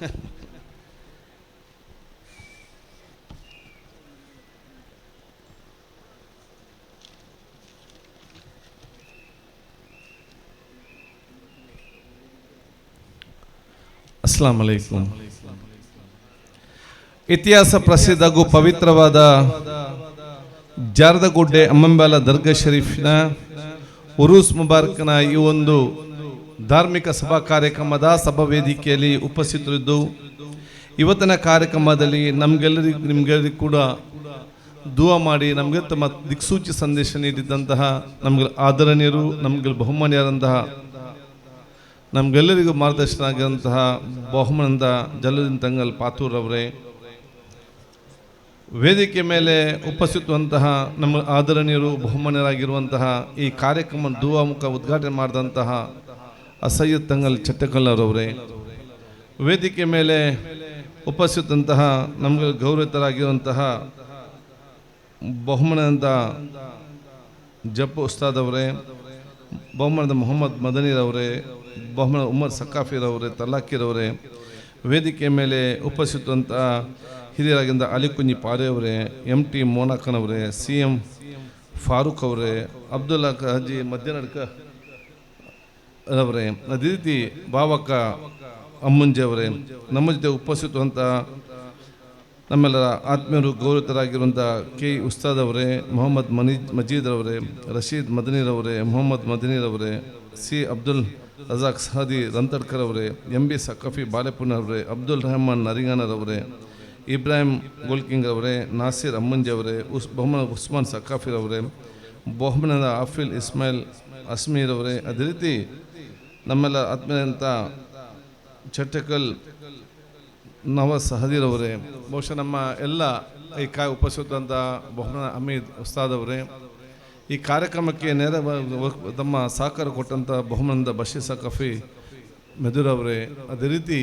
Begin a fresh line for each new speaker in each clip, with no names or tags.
ಅಸ್ಲಾಂ ಇತಿಹಾಸ ಪ್ರಸಿದ್ಧ ಹಾಗೂ ಪವಿತ್ರವಾದ ಜಾರದಗುಡ್ಡೆ ಅಮ್ಮಂಬಾಲ ದರ್ಗಾ ಶರೀಫ್ನ ಉರುಸ್ ಮುಬಾರಕ್ನ ಈ ಒಂದು ಧಾರ್ಮಿಕ ಸಭಾ ಕಾರ್ಯಕ್ರಮದ ಸಭಾ ವೇದಿಕೆಯಲ್ಲಿ ಉಪಸ್ಥಿತರಿದ್ದು, ಇವತ್ತಿನ ಕಾರ್ಯಕ್ರಮದಲ್ಲಿ ನಮಗೆಲ್ಲರಿಗೂ ನಿಮಗೆಲ್ಲರಿಗೂ ಕೂಡ ದುವಾ ಮಾಡಿ ನಮಗೆ ತಮ್ಮ ದಿಕ್ಸೂಚಿ ಸಂದೇಶ ನೀಡಿದಂತಹ ನಮಗೆ ಆದರಣೀಯರು, ನಮಗೆ ಬಹುಮಾನ್ಯರಂತಹ ನಮಗೆಲ್ಲರಿಗೂ ಮಾರ್ಗದರ್ಶನ ಆಗಿರುವಂತಹ ಬಹುಮಾನದ ಜಲದಿನ ತಂಗಲ್ ಪಾತೂರ್ ಅವರೇ, ವೇದಿಕೆ ಮೇಲೆ ಉಪಸ್ಥಿತವಂತಹ ನಮ್ಮ ಆದರಣೀಯರು, ಬಹುಮಾನ್ಯರಾಗಿರುವಂತಹ ಈ ಕಾರ್ಯಕ್ರಮ ದುವಾಮುಖ ಉದ್ಘಾಟನೆ ಮಾಡಿದಂತಹ ಅಸಯ್ಯದ್ ತಂಗಲ್ ಚಟ್ಟಕಲ್ಲರವರೇ. ವೇದಿಕೆ ಮೇಲೆ ಉಪಸ್ಥಿತಂತಹ ನಮಗೆ ಗೌರವಿತರಾಗಿರುವಂತಹ ಬಹುಮಾನದ ಜಪ್ ಉಸ್ತಾದ್ ಅವರೇ ಬಹುಮಾನದ ಮೊಹಮ್ಮದ್ ಮದನಿರವರೇ ಬಹುಮಾನ ಉಮರ್ ಸಕಾಫಿರವರೇ ತಲಾಕಿರವರೇ ವೇದಿಕೆ ಮೇಲೆ ಉಪಸ್ಥಿತಂತಹ ಹಿರಿಯರಾಗಿದ್ದ ಅಲಿಕುಂಜಿ ಪಾರೆ ಅವರೇ ಎಂ ಟಿ ಮೋನಾಕನವರೇ, ಸಿ ಎಂ ಫಾರೂಕ್ ಅವರೇ, ಅಬ್ದುಲ್ಲಾ ಹಾಜಿ ಮಧ್ಯನಡ್ಕ ಅವರೇ ಅದೇ ರೀತಿ ಬಾವಕ್ಕ ಅಮ್ಮಂಜಿ ಅವರೇ, ನಮ್ಮ ಜೊತೆ ಉಪಸ್ಥಿತವಂಥ ನಮ್ಮೆಲ್ಲರ ಆತ್ಮೀಯರು ಗೌರವಿತರಾಗಿರುವಂಥ ಕೆ ಉಸ್ತಾದ್ ಅವರೇ, ಮೊಹಮ್ಮದ್ ಮನೀಜ್ ಮಜೀದ್ ಅವರೇ, ರಶೀದ್ ಮದನೀರವರೇ ಮೊಹಮ್ಮದ್ ಮದನೀರವರೇ ಸಿ ಅಬ್ದುಲ್ ರಜಾಕ್ ಸಹದಿ ರಂತಡ್ಕರ್ ಅವರೇ, ಎಂ ಬಿ ಸಕಫಿ ಬಾಲೆಪುನ ಅವರೇ, ಅಬ್ದುಲ್ ರೆಹಮಾನ್ ನರಿಂಗಾನರವರೇ ಇಬ್ರಾಹಿಂ ಗೋಲ್ಕಿಂಗ್ ಅವರೇ, ನಾಸಿರ್ ಅಮ್ಮಂಜಿ ಅವರೇ, ಉಸ್ ಮೊಹಮ್ಮದ್ ಉಸ್ಮಾನ್ ಸಕಾಫಿರ್ ಅವರೇ, ಬಹುಮನದ ಆಫಿಲ್ ಇಸ್ಮಾಯಿಲ್ ಅಸ್ಮೀರ್ ಅವರೇ, ಅದೇ ರೀತಿ ನಮ್ಮೆಲ್ಲ ಆತ್ಮೀಯಂಥ ಚಟ್ಟಕಲ್ ನವ ಸಹದಿರವರೇ, ಬಹುಶಃ ನಮ್ಮ ಎಲ್ಲ ಈ ಕಾ ಉಪಸ್ಥಿತಂಥ ಬಹುಮಾನ ಅಮೀದ್ ಉಸ್ತಾದ್ ಅವರೇ, ಈ ಕಾರ್ಯಕ್ರಮಕ್ಕೆ ನೇರ ತಮ್ಮ ಸಹಕಾರ ಕೊಟ್ಟಂಥ ಬಹುಮಾನದ ಬಶೀಸ ಕಫಿ ಮೆದುರ್ ಅವರೇ, ಅದೇ ರೀತಿ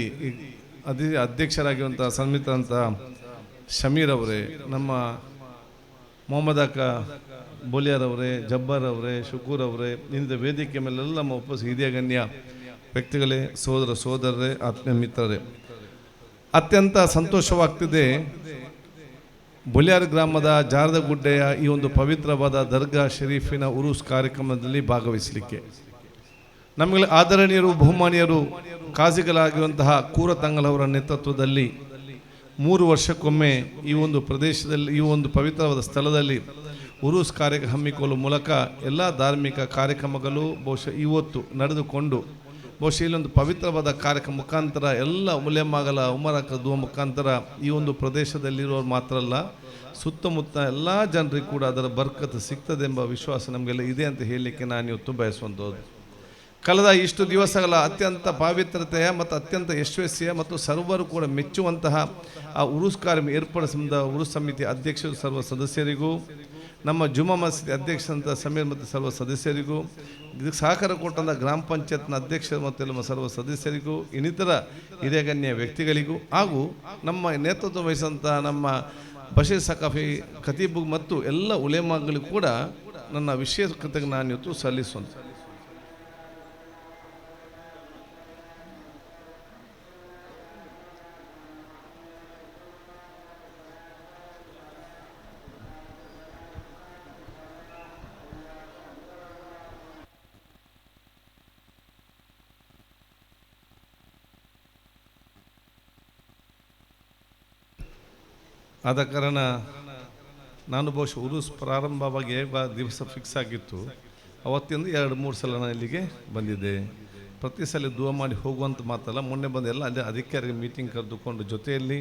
ಅದೇ ಅಧ್ಯಕ್ಷರಾಗಿರುವಂಥ ಸನ್ಮಿತ ಅಂತ ಶಮೀರ್ ಅವರೇ, ನಮ್ಮ ಮೊಹಮ್ಮದ್ ಅಕ್ಕ ಬೋಲಿಯಾರ್ ಅವರೇ, ಜಬ್ಬಾರ್ ಅವರೇ, ಶುಕೂರ್ ಅವರೇ ಇಂದ ವೇದಿಕೆ ಮೇಲೆಲ್ಲ ನಮ್ಮ ವಾಪಸ್ ಹಿರಿಯ ವ್ಯಕ್ತಿಗಳೇ, ಸೋದರ ಸೋದರರೇ, ಆತ್ಮೀಯ ಮಿತ್ರರೇ. ಅತ್ಯಂತ ಸಂತೋಷವಾಗ್ತಿದೆ ಬೊಲಿಯಾರ್ ಗ್ರಾಮದ ಜಾರದಗುಡ್ಡೆಯ ಈ ಒಂದು ಪವಿತ್ರವಾದ ದರ್ಗಾ ಶರೀಫಿನ ಉರುಸ್ ಕಾರ್ಯಕ್ರಮದಲ್ಲಿ ಭಾಗವಹಿಸಲಿಕ್ಕೆ. ನಮಗೆ ಆದರಣೀಯರು, ಬಹುಮಾನೀಯರು ಕಾಜಿಗಳಾಗಿರುವಂತಹ ಕೂರ ತಂಗಲವರ ನೇತೃತ್ವದಲ್ಲಿ ಮೂರು ವರ್ಷಕ್ಕೊಮ್ಮೆ ಈ ಒಂದು ಪ್ರದೇಶದಲ್ಲಿ, ಈ ಒಂದು ಪವಿತ್ರವಾದ ಸ್ಥಳದಲ್ಲಿ ಉರುಸ್ ಕಾರ್ಯ ಹಮ್ಮಿಕೊಳ್ಳುವ ಮೂಲಕ ಎಲ್ಲ ಧಾರ್ಮಿಕ ಕಾರ್ಯಕ್ರಮಗಳು ಬಹುಶಃ ಇವತ್ತು ನಡೆದುಕೊಂಡು, ಬಹುಶಃ ಇಲ್ಲೊಂದು ಪವಿತ್ರವಾದ ಕಾರ್ಯಕ್ರಮ ಮುಖಾಂತರ, ಎಲ್ಲ ಉಲೆಮಾಗಲ ಉಮರ ಕದುವ ಮುಖಾಂತರ ಈ ಒಂದು ಪ್ರದೇಶದಲ್ಲಿರೋರು ಮಾತ್ರ ಅಲ್ಲ, ಸುತ್ತಮುತ್ತ ಎಲ್ಲ ಜನರಿಗೂ ಕೂಡ ಅದರ ಬರ್ಕತ್ ಸಿಗ್ತದೆ ಎಂಬ ವಿಶ್ವಾಸ ನಮಗೆಲ್ಲ ಇದೆ ಅಂತ ಹೇಳಲಿಕ್ಕೆ ನಾನು ಇವತ್ತು ಬಯಸುವಂಥದ್ದು. ಕಳೆದ ಇಷ್ಟು ದಿವಸಗಳ ಅತ್ಯಂತ ಪಾವಿತ್ರತೆಯ ಮತ್ತು ಅತ್ಯಂತ ಯಶಸ್ವಿಯ ಮತ್ತು ಸರ್ವರು ಕೂಡ ಮೆಚ್ಚುವಂತಹ ಆ ಉರುಸ್ ಕಾರ್ಯ ಏರ್ಪಡಿಸಿದ ಉರುಸ್ ಸಮಿತಿ ಅಧ್ಯಕ್ಷರು, ಸರ್ವ ಸದಸ್ಯರಿಗೂ ನಮ್ಮ ಜುಮಾ ಮಸೀದಿ ಅಧ್ಯಕ್ಷರಂಥ ಸಮೀರ್ ಮತ್ತು ಸರ್ವ ಸದಸ್ಯರಿಗೂ, ಇದಕ್ಕೆ ಸಹಕಾರ ಕೊಟ್ಟಂಥ ಗ್ರಾಮ ಪಂಚಾಯತ್ನ ಅಧ್ಯಕ್ಷರು ಮತ್ತು ನಮ್ಮ ಸರ್ವ ಸದಸ್ಯರಿಗೂ, ಇನ್ನಿತರ ಹಿರಿಯಗಣ್ಯ ವ್ಯಕ್ತಿಗಳಿಗೂ ಹಾಗೂ ನಮ್ಮ ನೇತೃತ್ವ ವಹಿಸಿದಂಥ ನಮ್ಮ ಬಶೀರ್ ಸಕಾಫಿ ಖತೀಬು ಮತ್ತು ಎಲ್ಲ ಉಲೇಮಾಗಳಿಗೂ ಕೂಡ ನನ್ನ ವಿಶೇಷ ಕೃತಜ್ಞ ನಾನು ಇವತ್ತು ಸಲ್ಲಿಸುವಂಥ ಆದ ಕಾರಣ ನಾನು ಬಹುಶಃ ಉರುಸ್ ಪ್ರಾರಂಭವಾಗಿ ದಿವಸ ಫಿಕ್ಸ್ ಆಗಿತ್ತು. ಅವತ್ತಿಂದ ಎರಡು, ಮೂರು ಸಲ ನಾನು ಇಲ್ಲಿಗೆ ಬಂದಿದ್ದೆ. ಪ್ರತಿ ಸಲ ದೂರ ಮಾಡಿ ಹೋಗುವಂಥ ಮಾತಲ್ಲ, ಮೊನ್ನೆ ಬಂದು ಎಲ್ಲ ಅಲ್ಲೇ ಅಧಿಕಾರಿ ಮೀಟಿಂಗ್ ಕರೆದುಕೊಂಡು ಜೊತೆಯಲ್ಲಿ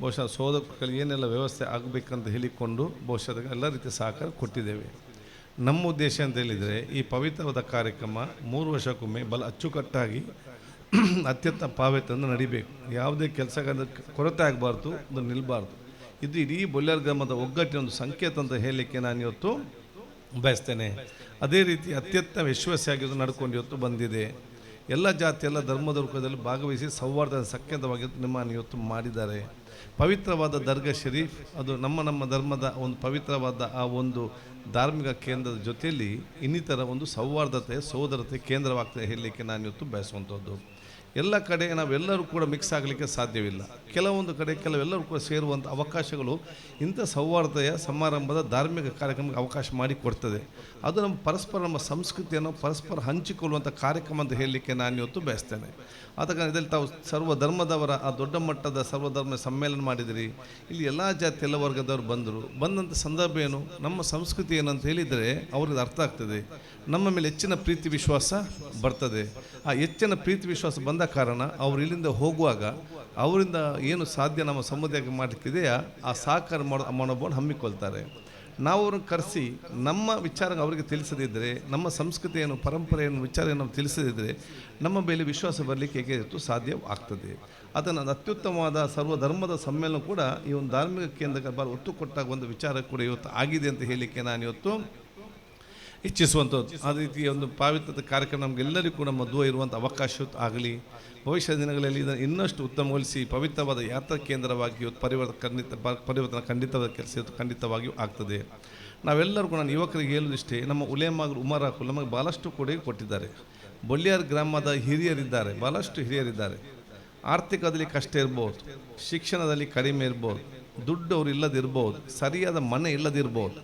ಬಹುಶಃ ಸೋದಕರಿಗೆ ಏನೆಲ್ಲ ವ್ಯವಸ್ಥೆ ಆಗಬೇಕಂತ ಹೇಳಿಕೊಂಡು ಬಹುಶಃ ಎಲ್ಲ ರೀತಿಯ ಸಹಕಾರ ಕೊಟ್ಟಿದ್ದೇವೆ. ನಮ್ಮ ಉದ್ದೇಶ ಅಂತ ಹೇಳಿದರೆ ಈ ಪವಿತ್ರವಾದ ಕಾರ್ಯಕ್ರಮ ಮೂರು ವರ್ಷಕ್ಕೊಮ್ಮೆ ಬಲ ಅಚ್ಚುಕಟ್ಟಾಗಿ ಅತ್ಯಂತ ಪಾವ್ಯತೆಯಿಂದ ನಡಿಬೇಕು. ಯಾವುದೇ ಕೆಲಸಗಾರ ಕೊರತೆ ಆಗಬಾರ್ದು, ಅದು ನಿಲ್ಲಬಾರ್ದು ಇದು ಇಡೀ ಬೊಲ್ಲರ್ ಗ್ರಾಮದ ಒಗ್ಗಟ್ಟಿನ ಒಂದು ಸಂಕೇತ ಅಂತ ಹೇಳಲಿಕ್ಕೆ ನಾನು ಇವತ್ತು ಬಯಸ್ತೇನೆ. ಅದೇ ರೀತಿ ಅತ್ಯಂತ ವಿಶ್ವಾಸಿಯಾಗಿದ್ದು ನಡ್ಕೊಂಡು ಇವತ್ತು ಬಂದಿದೆ. ಎಲ್ಲ ಜಾತಿ, ಎಲ್ಲ ಧರ್ಮದ ರೂಪದಲ್ಲಿ ಭಾಗವಹಿಸಿ ಸೌಹಾರ್ದ ಸಂಕೇತವಾಗಿ ನಿಮ್ಮನ್ನು ಇವತ್ತು ಮಾಡಿದ್ದಾರೆ. ಪವಿತ್ರವಾದ ದರ್ಗಾ ಶರೀಫ್, ಅದು ನಮ್ಮ ನಮ್ಮ ಧರ್ಮದ ಒಂದು ಪವಿತ್ರವಾದ ಆ ಒಂದು ಧಾರ್ಮಿಕ ಕೇಂದ್ರದ ಜೊತೆಯಲ್ಲಿ ಇನ್ನಿತರ ಒಂದು ಸೌಹಾರ್ದತೆ ಸೋದರತೆ ಕೇಂದ್ರವಾಗ್ತದೆ ಹೇಳಲಿಕ್ಕೆ ನಾನು ಇವತ್ತು ಬಯಸುವಂಥದ್ದು. ಎಲ್ಲ ಕಡೆ ನಾವೆಲ್ಲರೂ ಕೂಡ ಮಿಕ್ಸ್ ಆಗಲಿಕ್ಕೆ ಸಾಧ್ಯವಿಲ್ಲ. ಕೆಲವೊಂದು ಕಡೆ ಕೆಲವೆಲ್ಲರೂ ಕೂಡ ಸೇರುವಂಥ ಅವಕಾಶಗಳು ಇಂಥ ಸೌಹಾರ್ದಯ ಸಮಾರಂಭದ ಧಾರ್ಮಿಕ ಕಾರ್ಯಕ್ರಮಕ್ಕೆ ಅವಕಾಶ ಮಾಡಿಕೊಡ್ತದೆ ಅದು ನಮ್ಮ ಪರಸ್ಪರ ನಮ್ಮ ಸಂಸ್ಕೃತಿಯನ್ನು ಪರಸ್ಪರ ಹಂಚಿಕೊಳ್ಳುವಂಥ ಕಾರ್ಯಕ್ರಮ ಅಂತ ಹೇಳಲಿಕ್ಕೆ ನಾನು ಇವತ್ತು ಬಯಸ್ತೇನೆ. ಆದ ಕಾರಣ ಇದರಲ್ಲಿ ತಾವು ಸರ್ವ ಧರ್ಮದವರ ಆ ದೊಡ್ಡ ಮಟ್ಟದ ಸರ್ವಧರ್ಮ ಸಮ್ಮೇಳನ ಮಾಡಿದಿರಿ. ಇಲ್ಲಿ ಎಲ್ಲ ಜಾತಿ, ಎಲ್ಲ ವರ್ಗದವರು ಬಂದರು. ಬಂದಂಥ ಸಂದರ್ಭ ಏನು? ನಮ್ಮ ಸಂಸ್ಕೃತಿ ಏನಂತ ಹೇಳಿದರೆ ಅವ್ರಿಗೆ ಅರ್ಥ ಆಗ್ತದೆ. ನಮ್ಮ ಮೇಲೆ ಹೆಚ್ಚಿನ ಪ್ರೀತಿ ವಿಶ್ವಾಸ ಬರ್ತದೆ. ಆ ಹೆಚ್ಚಿನ ಪ್ರೀತಿ ವಿಶ್ವಾಸ ಬಂದ ಕಾರಣ ಅವರು ಇಲ್ಲಿಂದ ಹೋಗುವಾಗ ಅವರಿಂದ ಏನು ಸಾಧ್ಯ ನಮ್ಮ ಸಮುದಾಯಕ್ಕೆ ಮಾಡಲಿಕ್ಕಿದೆಯಾ, ಆ ಸಹಕಾರ ಮಾಡೋ, ಮನೋಭಾವನ ಹಮ್ಮಿಕೊಳ್ತಾರೆ. ನಾವು ಅವ್ರನ್ನ ಕರೆಸಿ ನಮ್ಮ ವಿಚಾರ ಅವರಿಗೆ ತಿಳಿಸದಿದ್ದರೆ ನಮ್ಮ ಸಂಸ್ಕೃತಿಯನ್ನು, ಪರಂಪರೆಯನ್ನು ವಿಚಾರ ನಾವು ತಿಳಿಸದಿದ್ದರೆ ನಮ್ಮ ಮೇಲೆ ವಿಶ್ವಾಸ ಬರಲಿಕ್ಕೆ ಹೇಗೆ ಇತ್ತು ಸಾಧ್ಯ ಆಗ್ತದೆ ಅದನ್ನು ಅತ್ಯುತ್ತಮವಾದ ಸರ್ವಧರ್ಮದ ಸಮ್ಮೇಳನ ಕೂಡ ಈ ಒಂದು ಧಾರ್ಮಿಕ ಕೇಂದ್ರಕ್ಕೆ ಭಾಳ ಒತ್ತು ಕೊಟ್ಟಾಗ ಒಂದು ವಿಚಾರ ಕೂಡ ಇವತ್ತು ಆಗಿದೆ ಅಂತ ಹೇಳಲಿಕ್ಕೆ ನಾನು ಇವತ್ತು ಇಚ್ಛಿಸುವಂಥದ್ದು. ಆ ರೀತಿಯ ಒಂದು ಪಾವಿತ್ರದ ಕಾರ್ಯಕ್ರಮ ನಮಗೆಲ್ಲರಿಗೂ ಕೂಡ ಮದುವೆ ಇರುವಂಥ ಅವಕಾಶ ಆಗಲಿ. ಭವಿಷ್ಯದ ದಿನಗಳಲ್ಲಿ ಇದನ್ನು ಇನ್ನಷ್ಟು ಉತ್ತಮಗೊಳಿಸಿ, ಪವಿತ್ರವಾದ ಯಾತ್ರಾ ಕೇಂದ್ರವಾಗಿ ಪರಿವರ್ತ ಪರಿವರ್ತನೆ ಖಂಡಿತ ಪರಿವರ್ತನೆ ಖಂಡಿತವಾದ ಕೆಲಸ ಖಂಡಿತವಾಗಿಯೂ ಆಗ್ತದೆ. ನಾವೆಲ್ಲರೂ ಕೂಡ ನಾನು ಯುವಕರಿಗೆ ಹೇಳುವುದಿಷ್ಟೇ, ನಮ್ಮ ಉಲೇಮಾಗರು ಉಮರಾಕು ನಮಗೆ ಭಾಳಷ್ಟು ಕೊಡುಗೆ ಕೊಟ್ಟಿದ್ದಾರೆ. ಬೊಳ್ಳಿಯಾರ್ ಗ್ರಾಮದ ಹಿರಿಯರಿದ್ದಾರೆ ಭಾಳಷ್ಟು ಹಿರಿಯರಿದ್ದಾರೆ. ಆರ್ಥಿಕದಲ್ಲಿ ಕಷ್ಟ ಇರ್ಬೋದು, ಶಿಕ್ಷಣದಲ್ಲಿ ಕಡಿಮೆ ಇರ್ಬೋದು ದುಡ್ಡು ಅವರು ಇಲ್ಲದಿರ್ಬೋದು, ಸರಿಯಾದ ಮನೆ ಇಲ್ಲದಿರ್ಬೋದು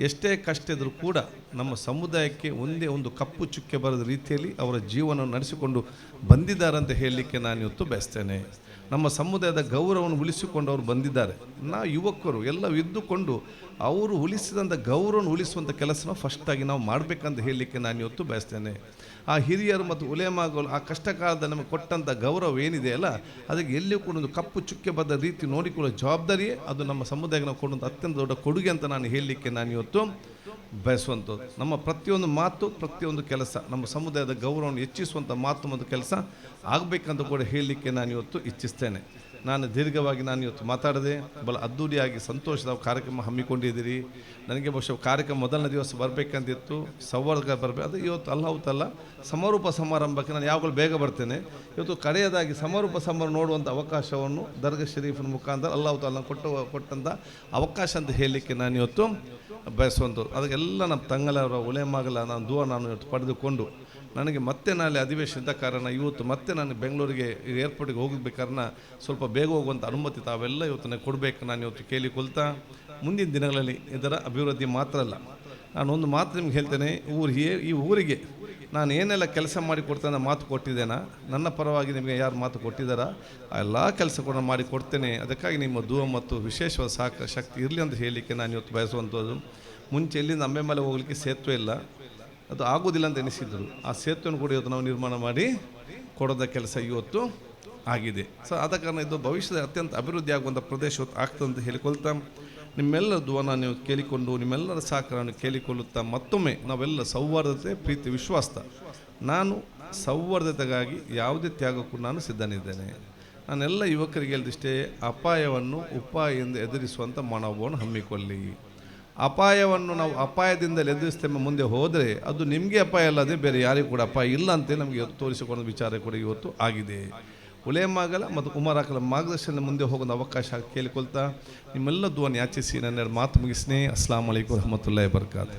ಎಷ್ಟೇ ಕಷ್ಟ ಇದ್ದರೂ ಕೂಡ ನಮ್ಮ ಸಮುದಾಯಕ್ಕೆ ಒಂದೇ ಒಂದು ಕಪ್ಪು ಚುಕ್ಕೆ ಬರದ ರೀತಿಯಲ್ಲಿ ಅವರ ಜೀವನ ನಡೆಸಿಕೊಂಡು ಬಂದಿದ್ದಾರೆ ಅಂತ ಹೇಳಲಿಕ್ಕೆ ನಾನು ಇವತ್ತು ಬಯಸ್ತೇನೆ. ನಮ್ಮ ಸಮುದಾಯದ ಗೌರವವನ್ನು ಉಳಿಸಿಕೊಂಡು ಅವರು ಬಂದಿದ್ದಾರೆ. ನಾವು ಯುವಕರು ಎಲ್ಲ ಇದ್ದುಕೊಂಡು ಅವರು ಉಳಿಸಿದಂಥ ಗೌರವನ್ನು ಉಳಿಸುವಂಥ ಕೆಲಸನ ಫಸ್ಟಾಗಿ ನಾವು ಮಾಡಬೇಕಂತ ಹೇಳಲಿಕ್ಕೆ ನಾನು ಇವತ್ತು ಬಯಸ್ತೇನೆ. ಆ ಹಿರಿಯರು ಮತ್ತು ಉಲೇಮಾಗಳು ಆ ಕಷ್ಟ ನಮಗೆ ಕೊಟ್ಟಂಥ ಗೌರವ ಏನಿದೆ ಅಲ್ಲ, ಅದಕ್ಕೆ ಎಲ್ಲಿಯೂ ಕೂಡ ಒಂದು ಕಪ್ಪು ಚುಕ್ಕೆ ಬದ್ದ ರೀತಿ ನೋಡಿಕೊಳ್ಳೋ ಜವಾಬ್ದಾರಿಯೇ ಅದು ನಮ್ಮ ಸಮುದಾಯಕ್ಕೆ ನಾವು ಕೊಡುವಂಥ ಅತ್ಯಂತ ದೊಡ್ಡ ಕೊಡುಗೆ ಅಂತ ನಾನು ಹೇಳಲಿಕ್ಕೆ ನಾನು ಇವತ್ತು ಬಯಸುವಂಥದ್ದು. ನಮ್ಮ ಪ್ರತಿಯೊಂದು ಮಾತು, ಪ್ರತಿಯೊಂದು ಕೆಲಸ, ನಮ್ಮ ಸಮುದಾಯದ ಗೌರವವನ್ನು ಹೆಚ್ಚಿಸುವಂಥ ಮಾತು ಮತ್ತು ಕೆಲಸ ಆಗಬೇಕಂತ ಕೂಡ ಹೇಳಲಿಕ್ಕೆ ನಾನು ಇವತ್ತು ಇಚ್ಛಿಸ್ತೇನೆ. ನಾನು ದೀರ್ಘವಾಗಿ ನಾನು ಇವತ್ತು ಮಾತಾಡದೆ ಬಲ ಅದ್ದೂರಿಯಾಗಿ ಸಂತೋಷದ ಕಾರ್ಯಕ್ರಮ ಹಮ್ಮಿಕೊಂಡಿದ್ದೀರಿ. ನನಗೆ ಬಹುಶಃ ಕಾರ್ಯಕ್ರಮ ಮೊದಲನೇ ದಿವಸ ಬರಬೇಕಂತಿತ್ತು. ಸೌವರ್ಗ ಬರಬೇಕು. ಅದು ಇವತ್ತು ಅಲ್ಲ ಸಮಾರೋಪ ಸಮಾರಂಭಕ್ಕೆ ನಾನು ಯಾವಾಗಲೂ ಬೇಗ ಬರ್ತೇನೆ. ಇವತ್ತು ಕಡೆಯದಾಗಿ ಸಮಾರೋಪ ಸಮಾರಂಭ ನೋಡುವಂಥ ಅವಕಾಶವನ್ನು ದರ್ಗಾ ಶರೀಫಿನ ಮುಖಾಂತರ ಅಲ್ಲಾಹು ತಾಲ ಕೊಟ್ಟು, ಕೊಟ್ಟಂಥ ಅವಕಾಶ ಅಂತ ಹೇಳಲಿಕ್ಕೆ ನಾನು ಇವತ್ತು ಬಯಸುವಂಥದ್ದು. ಅದಕ್ಕೆಲ್ಲ ನಮ್ಮ ತಂಗಲವರ ಉಲೇಮಾಗಲ, ನಾನು ದೂರ ನಾನು ಇವತ್ತು ಪಡೆದುಕೊಂಡು ನನಗೆ ಮತ್ತೆ ನಾಳೆ ಅಧಿವೇಶನದ ಕಾರಣ ಇವತ್ತು ಮತ್ತೆ ನಾನು ಬೆಂಗಳೂರಿಗೆ ಏರ್ಪೋರ್ಟಿಗೆ ಹೋಗಬೇಕಾರಣ ಸ್ವಲ್ಪ ಬೇಗ ಹೋಗುವಂಥ ಅನುಮತಿ ತಾವೆಲ್ಲ ಇವತ್ತು ನನಗೆ ಕೊಡಬೇಕು. ನಾನು ಇವತ್ತು ಕೇಳಿಕೊಳ್ತಾ ಮುಂದಿನ ದಿನಗಳಲ್ಲಿ ಇದರ ಅಭಿವೃದ್ಧಿ ಮಾತ್ರ ಅಲ್ಲ. ನಾನು ಒಂದು ಮಾತು ನಿಮ್ಗೆ ಹೇಳ್ತೇನೆ. ಊರಿಗೆ ಈ ಊರಿಗೆ ನಾನು ಏನೆಲ್ಲ ಕೆಲಸ ಮಾಡಿ ಕೊಡ್ತೇನೆ ಮಾತು ಕೊಟ್ಟಿದ್ದೇನಾ? ನನ್ನ ಪರವಾಗಿ ನಿಮಗೆ ಯಾರು ಮಾತು ಕೊಟ್ಟಿದ್ದಾರಾ? ಎಲ್ಲ ಕೆಲಸ ಕೂಡ ಮಾಡಿ ಕೊಡ್ತೇನೆ. ಅದಕ್ಕಾಗಿ ನಿಮ್ಮ ದೂರ ಮತ್ತು ವಿಶೇಷವಾದ ಸಾಕ ಶಕ್ತಿ ಇರಲಿ ಅಂತ ಹೇಳಲಿಕ್ಕೆ ನಾನು ಇವತ್ತು ಬಯಸುವಂಥದ್ದು. ಮುಂಚೆ ಎಲ್ಲಿಂದ ಅಂಬೆ ಮೇಲೆ ಹೋಗಲಿಕ್ಕೆ ಸೇತುವೆ ಇಲ್ಲ. ಅದು ಆಗೋದಿಲ್ಲ ಅಂತ ಎನಿಸಿದ್ರು ಆ ಸೇತುವೆಯನ್ನು ಕೂಡ ಇವತ್ತು ನಾವು ನಿರ್ಮಾಣ ಮಾಡಿ ಕೊಡೋದ ಕೆಲಸ ಇವತ್ತು ಆಗಿದೆ. ಸೊ ಆದ ಕಾರಣ ಇದು ಭವಿಷ್ಯದ ಅತ್ಯಂತ ಅಭಿವೃದ್ಧಿ ಆಗುವಂಥ ಪ್ರದೇಶ ಆಗ್ತದೆ ಅಂತ ಹೇಳಿಕೊಳ್ತಾ, ನಿಮ್ಮೆಲ್ಲರ ಧ್ವನ ನೀವು ಕೇಳಿಕೊಂಡು, ನಿಮ್ಮೆಲ್ಲರ ಸಹಕಾರವನ್ನು ಕೇಳಿಕೊಳ್ಳುತ್ತಾ ಮತ್ತೊಮ್ಮೆ ನಾವೆಲ್ಲ ಸೌಹಾರ್ದತೆ, ಪ್ರೀತಿ, ವಿಶ್ವಾಸ. ನಾನು ಸೌಹಾರ್ದತೆಗಾಗಿ ಯಾವುದೇ ತ್ಯಾಗಕ್ಕೂ ನಾನು ಸಿದ್ಧನಿದ್ದೇನೆ. ನಾನೆಲ್ಲ ಯುವಕರಿಗೆ ಹೇಳಿದಿಷ್ಟೇ ಅಪಾಯವನ್ನು ಉಪಾಯ ಎಂದು ಎದುರಿಸುವಂಥ ಮನೋಭಾವವನ್ನು ಹಮ್ಮಿಕೊಳ್ಳಿ. ಅಪಾಯವನ್ನು ನಾವು ಅಪಾಯದಿಂದ ಎದುರಿಸ್ತೇವೆ ಮುಂದೆ ಹೋದರೆ ಅದು ನಿಮಗೆ ಅಪಾಯ ಅಲ್ಲದೆ ಬೇರೆ ಯಾರಿಗೂ ಕೂಡ ಅಪಾಯ ಇಲ್ಲ ಅಂತ ನಮಗೆ ತೋರಿಸಿಕೊಂಡ ವಿಚಾರ ಕೂಡ ಇವತ್ತು ಆಗಿದೆ. ಉಲೇಮಾಗಲ ಮತ್ತು ಕುಮಾರಾಕಲ ಮಾರ್ಗದರ್ಶನ ಮುಂದೆ ಹೋಗೋದು ಅವಕಾಶ ಕೇಳಿಕೊಳ್ತಾ, ನಿಮ್ಮೆಲ್ಲ ಧ್ವನಿ ಯಾಚಿಸಿ ನನ್ನೆರಡು ಮಾತು ಮುಗಿಸ್ನೇ ಅಸ್ಲಾಂ ಅಲೈಕು ರಹಮತುಲ್ಲಾಹಿ ಬರ್ಕಾತ್.